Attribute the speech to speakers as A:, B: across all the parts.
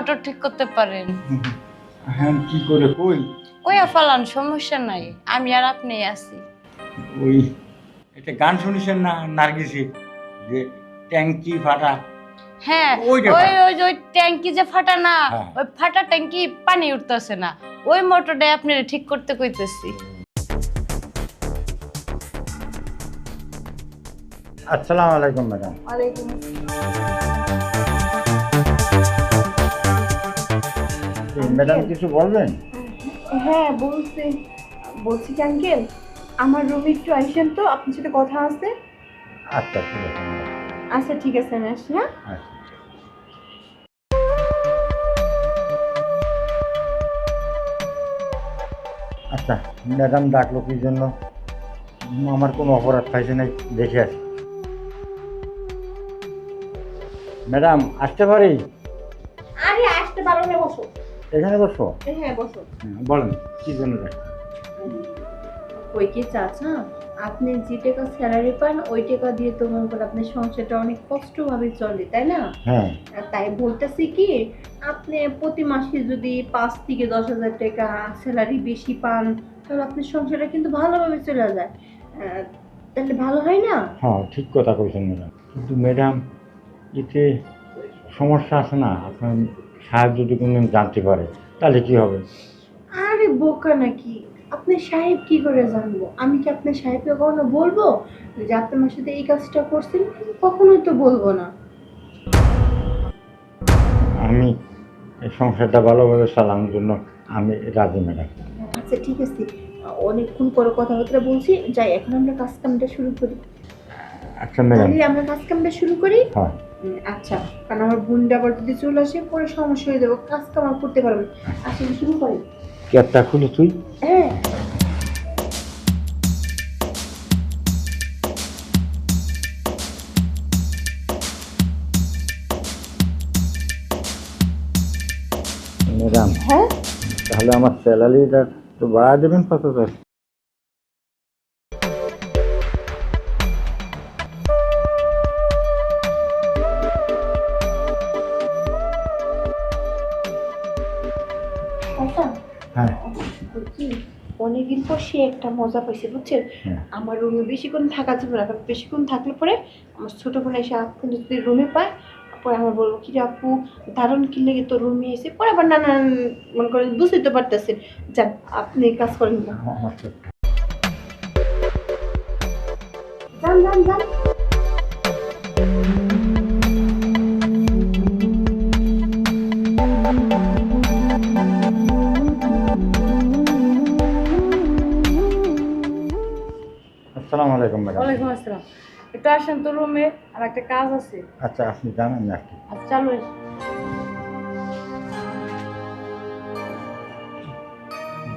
A: Motor ঠিক করতে পারেন।
B: হ্যাঁ কি করে? কই?
A: কইয়া ফালান সমস্যা নাই। আমি আর আপনি আছি।
B: ওই একটা গান শুনিছেন না নার্গিসের যে ট্যাঙ্কি ফাটা?
A: হ্যাঁ ওই ওই ওই ট্যাঙ্কি যে ফাটা না
B: হ্যাঁ।
A: ওই ফাটা ট্যাঙ্কি পানি উঠতেছে না। ওই মোটরটাই আপনি ঠিক করতে কইতেছি।
B: আসসালামু আলাইকুম ম্যাডাম। ম্যাডাম কিছু বলবেন?
C: হ্যাঁ বলছি। বলছি কি আঙ্কেল আমার রুমে একটু আইসেন তো আপনার সাথে কথা আছে?
B: আচ্ছা ঠিক আছে ম্যাডাম।
C: আচ্ছা ঠিক আছে আমি আসি হ্যাঁ?
B: আচ্ছা। আচ্ছা ম্যাডাম ডাকলো কি জন্য? আমার কোনো অপরাধ পাইছে নাই দেখে আসি। ম্যাডাম আসতে পারি?
C: আরে আসতে পারো না
B: এখানে বসো।
C: হ্যাঁ বসো।
B: হ্যাঁ, বলেন কি জন্য
C: ওই কি চাচা আপনি যে টাকা স্যালারি পান ওই টাকা দিয়ে তো মনে করেন আপনার সংসারটা অনেক কষ্টভাবে চলে তাই না?
B: হ্যাঁ।
C: তাই বলতেছি কি আপনি প্রতি মাসে যদি পাঁচ থেকে দশ হাজার টাকা স্যালারি বেশি পান তাহলে আপনার সংসারটা কিন্তু ভালোভাবে চলে যায়। তাহলে ভালো হয় না?
B: হ্যাঁ ঠিক কথা কইছেন ম্যাডাম। কিন্তু ম্যাডাম এতে সমস্যা আছে না? আপনার সাহেব যদি কোনোদিন জানতে পারে তাহলে কি হবে?
C: আরে বোকা নাকি? আপনি সাহেব কি করে জানব? আমি কি আপনার সাহেবকে কখনো বলব? যে আপনি আমার সাথে এই কাজটা করছেন কখনোই তো বলব না।
B: আমি এই সংসারটা ভালোভাবে চালানোর জন্য আমি রাজি ম্যাডাম।
C: আচ্ছা ঠিক আছে। অনেকক্ষণ পরে কথাবার্তা বলছি যাই এখন আমরা কাজ কামটা শুরু করি।
B: আচ্ছা ম্যাডাম।
C: আমরা কাজ কামটা শুরু করি?
B: হ্যাঁ।
C: আচ্ছা কারণ আমার বোনটা আবার যদি চলে আসে পরে সমস্যা হয়ে যাবে কাজ তো আমার করতে পারবে না। আচ্ছা শুরু করি?
B: ক্যাবটা খুলে তুই?
C: হ্যাঁ।
B: ম্যাডাম
C: হ্যাঁ?
B: তাহলে আমার স্যালারিটা তো বাড়া দেবেন কত হ্যাঁ।
C: বলছি, অনেকদিন পর সে একটা মজা পাইছে বুঝছেন?
B: হ্যাঁ।
C: আমার রুমে বেশিক্ষণ থাকা যাবে না কারণ বেশিক্ষণ থাকলে পরে আমার ছোট বোন এসে আপনি যদি রুমে পায় পরে আমার বলব কি রে আপু দারুণ কি লেগে তো রুমে এসে? পরে আবার নানান মনে করেন বুঝতে তো পারতেছেন যান আপনি কাজ করেন না।
B: হ্যাঁ, আচ্ছা।
C: যান যান যান।
A: আসেন তো রুমে আর একটা কাজ আছে।
B: আচ্ছা আপনি জানেন না কি।
A: আচ্ছা চালু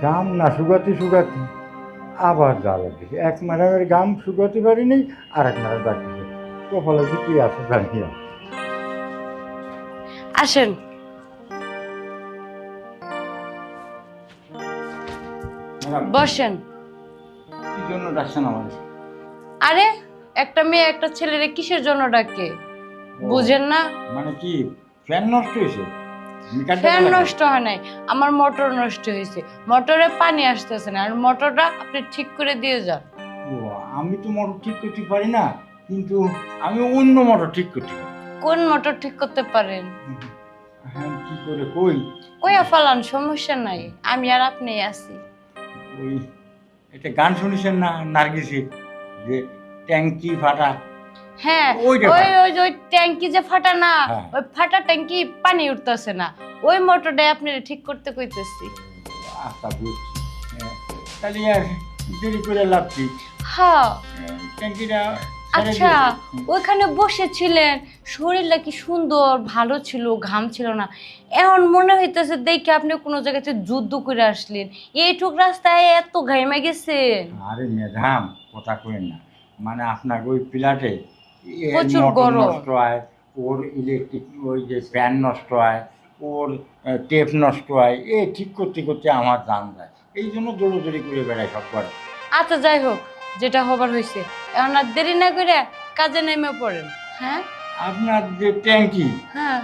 B: গাম না শুকাতে শুকাতে আবার জ্বালা দিছে এক ম্যাডামের গাম সুগাতি বাড়ি নেই আর এক ম্যাডাম ডাকতেছে কপালে কি আছে জানি না।
A: আসেন। বসেন।
B: কি জন্য ডাকছেন আমার
A: আরে একটা মেয়ে একটা ছেলেরে কিসের জন্য ডাকে? বুঝেন না?
B: মানে কি ফ্যান নষ্ট হয়েছে?
A: ফ্যান নষ্ট হয় নাই আমার মোটর নষ্ট হয়েছে। মোটরে পানি আসতেছে না আর মোটরটা আপনি ঠিক করে দিয়ে যান।
B: ও, আমি তো মোটর ঠিক করতে পারি না কিন্তু আমি অন্য মোটর ঠিক করতে
A: কোন মোটর ঠিক করতে পারেন?
B: হ্যাঁ কি করে কই?
A: কইয়া ফালান সমস্যা নাই আমি আর আপনি আছি।
B: ওই একটা গান শুনিছেন না নার্গিসের? যে ট্যাঙ্কি ফাটা।
A: হ্যাঁ ওই ওই ওই ট্যাঙ্কি যে ফাটা না
B: হ্যাঁ।
A: ওই ফাটা ট্যাঙ্কি পানি উঠতেছে না। ওই মোটরটাই আপনি ঠিক করতে কইতেছি।
B: আচ্ছা বুঝছি। হ্যাঁ, তাহলে আর দেরি করে লাভ কি?
A: হ্যাঁ।
B: হ্যাঁ, ট্যাঙ্কিটা
A: আচ্ছা ওইখানে বসেছিলেন শরীরটা কি সুন্দর ভালো ছিল ঘাম ছিল না? এখন মনে হইতেছে দেখে আপনি কোনো জায়গাতে যুদ্ধ করে আসলেন। এইটুক রাস্তায় এত ঘাইমে গেছে
B: আরে ম্যাডাম কথা কইেন না। মানে আপনার ওই প্লাটে মোটর নষ্ট হয় ওর ইলেকট্রিক ওই যে ফ্যান নষ্ট হয় ওর টেপ নষ্ট হয় এ ঠিক করতে করতে আমার জান যায়। এই জন্য দৌড়োদৌড়ি করে বেড়ায় সব করে
A: আচ্ছা যাই হোক যেটা হবার হয়েছে এখন আর দেরি না করে কাজে নেমে পড়েন হ্যাঁ?
B: আপনার যে ট্যাঙ্কি
A: হ্যাঁ।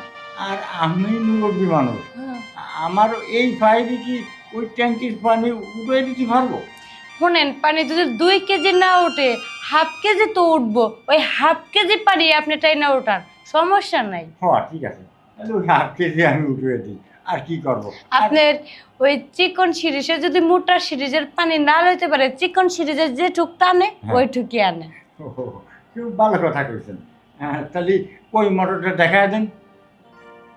B: আর আমি মুরব্বী মানুষ।
A: হ্যাঁ।
B: আমার এই ফাইলে কি ওই ট্যাঙ্কির পানি উঠে দিতে পারব?
A: শোনেন পানি যদি দুই কেজি না ওঠে হাফ কেজি তো উঠবো। ওই হাফ কেজি পানি আপনি টাই না ওঠান সমস্যা নাই।
B: হ্যাঁ ঠিক আছে। হাফ কেজি আমি উঠে দিই আর কি করব?
A: আপনার ওই চিকন সিরিজে যদি মোটা সিরিজের পানি না লইতে পারে চিকন সিরিজের যেটুক টানে
B: হ্যাঁ।
A: ওইটুকি আনে।
B: খুব ভালো কথা কইছেন। তাহলে ওই মোটরটা দেখা দেন।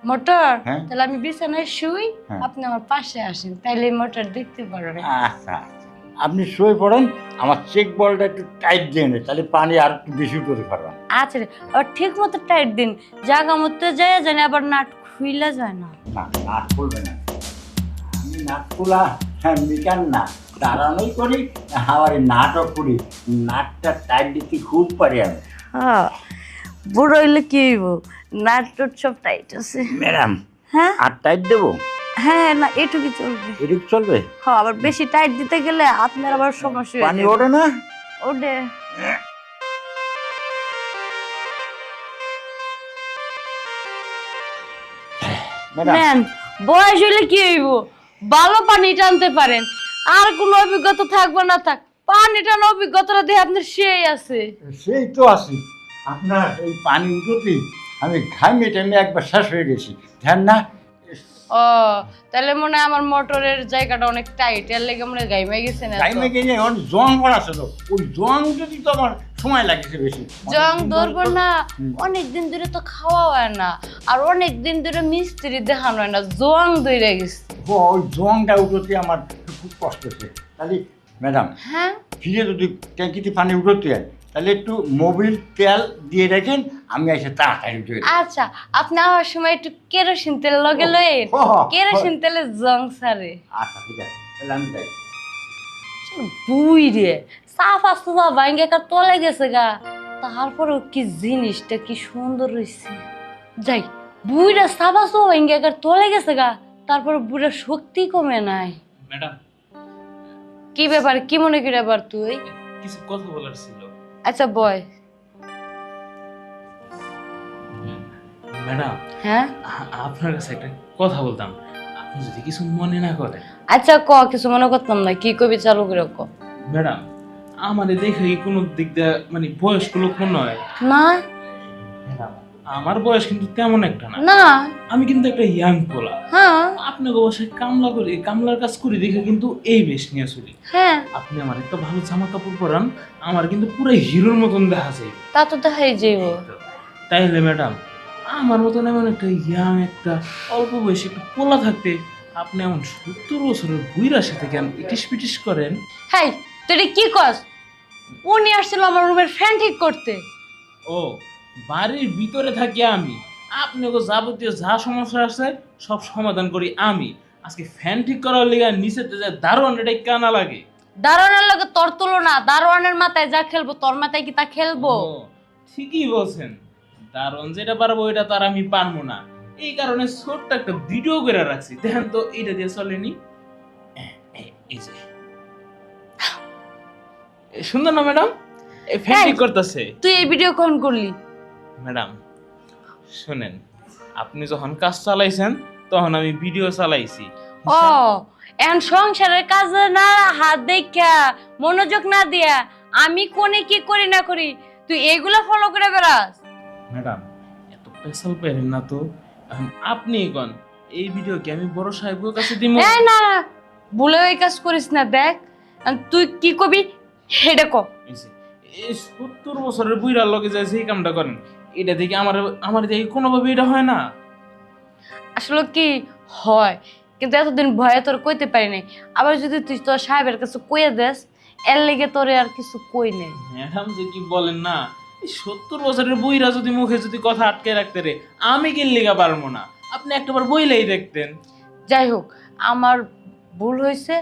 A: মোটর?
B: হ্যাঁ।
A: তাহলে আমি বিছানায় শুই
B: হ্যাঁ।
A: আপনি আমার পাশে আসেন তাইলে মোটর দেখতে পারবেন।
B: আচ্ছা। আপনি শুয়ে পড়েন আমার চেক বলটা একটু টাইট দিয়ে নেই তাহলে পানি আর একটু বেশি করে পারবেন
A: আচ্ছা রে, আর ঠিক মতো টাইট দিন জাগা মতো যায় জানি আবার নাট খুইলা যায় না।
B: না নাট খুলবে না। আমি নাট খোলা হ্যাঁ মিটার না? দাঁড়ানোই করি আবার নাটও করি। নাটটা টাইট দিতে খুব পারি আমি।
A: হ্যাঁ বুড়ো হইলে কি হইব? নাট সব টাইট আছে।
B: ম্যাডাম
A: হ্যাঁ?
B: আর টাইট দেবো?
A: হ্যাঁ না এটুকু চলবে।
B: এদিক চলবে?
A: হ্যাঁ আবার বেশি টাইট দিতে গেলে আপনার আবার সমস্যা হয়ে
B: পানি। ওঠে না?
A: ওঠে। নেন বয়স হইলে কি হইব? ভালো পানি টানতে পারেন। আর কোনো অভিজ্ঞতা থাকবে না থাক। পানি টানার অভিজ্ঞতাটা দিয়ে আপনার সেই আছে।
B: সেই তো আছি। আপনার এই পানি উঠোতেই আমি ঘামে টাইমে একবার শেষ হয়ে গেছি। ধ্যান না
A: ও তাহলে মনে হয় আমার মোটরের জায়গাটা অনেক টাইট এর লেগে মনে হয় গাইমে গেছে না
B: টাইমে গিয়ে অনেক জং পড়া ছিল। ওই জং যদি তো আমার সময় লাগেছে বেশি।
A: জং ধরবো না অনেক দিন ধরে তো খাওয়া হয় না আর অনেক দিন ধরে মিস্ত্রি দেখানো হয় না জং ধরে গেছে।
B: ও, ওই জংটা উঠোতে আমার খুব কষ্ট হচ্ছে। তাহলে ম্যাডাম
A: হ্যাঁ?
B: ফিরে যদি ট্যাঙ্কিতে পানি উঠোতে হয় তাহলে একটু মোবিল তেল দিয়ে রাখেন আমি এসে তাড়াতাড়ি
A: আচ্ছা আপনি আমার সময় একটু কেরোসিন তেল লগে লয়েন
B: ও, ও,
A: কেরোসিন তেলে জং সারে।
B: আচ্ছা ঠিক আছে তাহলে আমি যাই।
A: বুই রে সাফা সুফা ভাঙ্গে কার তলে গেছে গা। তারপরেও কি জিনিসটা কি সুন্দর রয়েছে যাই বুইরা সাফা সুফা ভাঙ্গে কার তলে গেছে গা তারপর বুড়া শক্তি কমে নাই।
D: ম্যাডাম।
A: কি ব্যাপার কি মনে করি আবার তুই?
D: কিছু কথা বলার ছিল।
A: আচ্ছা বয়
D: ম্যাডাম
A: হ্যাঁ
D: আপনার কাছে একটা কথা বলতাম। আপনি যদি কিছু মনে না করেন।
A: আচ্ছা ক কিছু মনে করতাম না। কি কবি চালু করে ক?
D: ম্যাডাম আমার দেখে কোনো দিক দিয়ে মানে বয়স্ক লোক মনে হয়
A: না।
D: ম্যাডাম আমার বয়স কিন্তু তেমন একটা না।
A: না।
D: আমি কিন্তু একটা ইয়াং পোলা।
A: হ্যাঁ।
D: আপনাকে অবশ্যই কামলা করি কামলার কাজ করি দেখে কিন্তু এই বেশ নিয়ে চলি।
A: হ্যাঁ।
D: আপনি আমার একটা ভালো জামা কাপড় পরান আমার কিন্তু পুরো হিরোর মতন দেখা যায়।
A: তা তো দেখাই যাইব।
D: তাইলে ম্যাডাম আমার মতন এমন একটা ইয়াং একটা অল্প বয়সে একটা পোলা থাকতে আপনি এমন সত্তর বছরের বুইরার সাথে কেন ইটিস পিটিস করেন?
A: হাই তুই কি কস? উনি আসছিল আমার রুমের ফ্যান ঠিক করতে।
D: ও বাড়ির ভিতরে থাকি আমি। আপনাকে যাবতীয় যা সমস্যা আছে সব সমাধান করি আমি। আজকে ফ্যান ঠিক করার লিগে নিচেতে যায় দারুণ এটা কানা লাগে।
A: দারোয়ানের লগে তোর তুলনা দারোয়ানের মাথায় যা খেলব তোর মাথায় কি তা খেলব?
D: ঠিকই বলছেন। দারুণ যেটা পারব এটা তার আমি পারব না। এই কারণে ছোট্ট একটা ভিডিও করে রাখছি। দেখেন তো এইটা দিয়ে চলেনি। এই যে। সুন্দর না ম্যাডাম? এই ফ্যান ঠিক করতেছে।
A: তুই এই ভিডিও কোন করলি?
D: ম্যাডাম শুনেন আপনি যখন কাজ চালাইছেন তখন আমি ভিডিও চালাইছি।
A: ও এখন সংসারের কাজে না হাত দেখা মনোযোগ না দিয়া আমি কোনে কি করি না করি তুই এগুলো ফলো করে বেড়াস।
D: ম্যাডাম এত পেশাল পেলেন না তো। আপনি কোন এই ভিডিও কি আমি বড় সাহেবের কাছে দিব
A: এই না না ভুলে ওই কাজ করিস না দেখ তুই কি কবি হেডে ক।
D: এই সত্তর বছরের বুইরার লগে যায় সেই কামটা করেন এটা দেখে আমার আমার দেখে কোনোভাবে এটা হয় না।
A: আসলে কি হয়? কিন্তু এতদিন ভয়ে তোর কইতে পারি নাই। আবার যদি তুই তোর সাহেবের কাছে কইয়ে দেস এর লেগে তোরে আর কিছু কই নেই।
D: ম্যাডাম যে কি বলেন না সত্তর বছরের বইরা যদি মুখে যদি কথা আটকে রাখতে রে আমি কি লিগা পারব না? আপনি একটাবার বইলেই দেখতেন।
A: যাই হোক আমার ভুল হয়েছে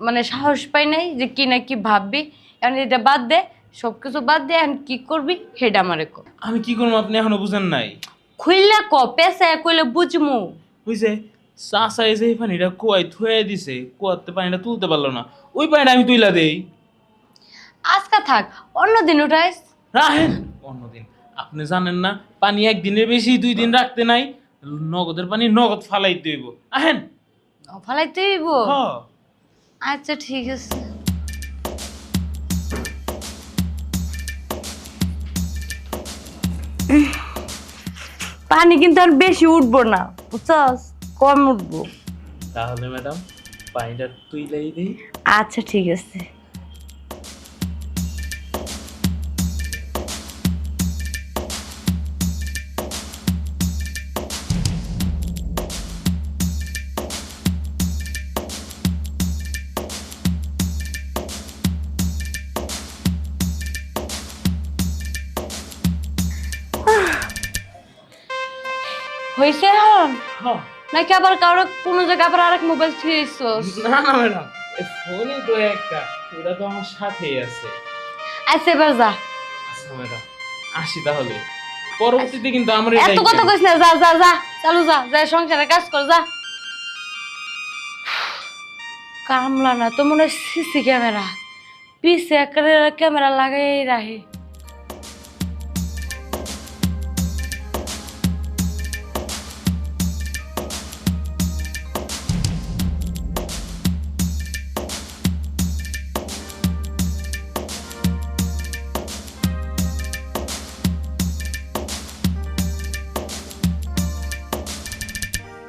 A: মানে সাহস পাই নাই যে কি না কি ভাববি। এখন এটা বাদ দে সব কিছু বাদ দে এখন কি করবি হেডা আমারে ক
D: আমি কি করব আপনি এখনও বুঝেন নাই?
A: খুইলা ক পেশা কইলে বুঝমু।
D: বুঝছে চাষা এসে এই পানিটা কুয়ায় থুয়ে দিছে কুয়াতে পানিটা তুলতে পারল না। ওই পানিটা আমি তুইলা দেই।
A: আজকা থাক অন্য দিন উঠাইস।
D: রাহেন অন্যদিন। আপনি জানেন না পানি একদিনের বেশি দুই দিন রাখতে নাই। নগদের পানি নগদ ফালাই দিব আহেন।
A: ফালাইতে হইব?
D: হ।
A: আচ্ছা ঠিক আছে। পানি কিন্তু আর বেশি উঠবো না বুঝছস? কম উঠবো।
D: তাহলে ম্যাডাম পানিটা তুই লাই দিই।
A: আচ্ছা ঠিক আছে।
D: হ্যাঁ
A: নাকি আবার কারও কোনো জায়গায় আবার আরেক মোবাইল থুয়েছস
D: না না ম্যাডাম এই ফোনই তো একটা। ওটা তো আমার সাথেই আছে।
A: আচ্ছা এবার যা।
D: আচ্ছা ম্যাডাম। আসি তাহলে। পরবর্তীতে কিন্তু আমার
A: এত কথা কইস না যা যা যা। চালু যা যা সংসারে কাজ কর যা। কামলা না তো মনে হয় সিসি ক্যামেরা। পিছে একটা ক্যামেরা লাগাই রাখে।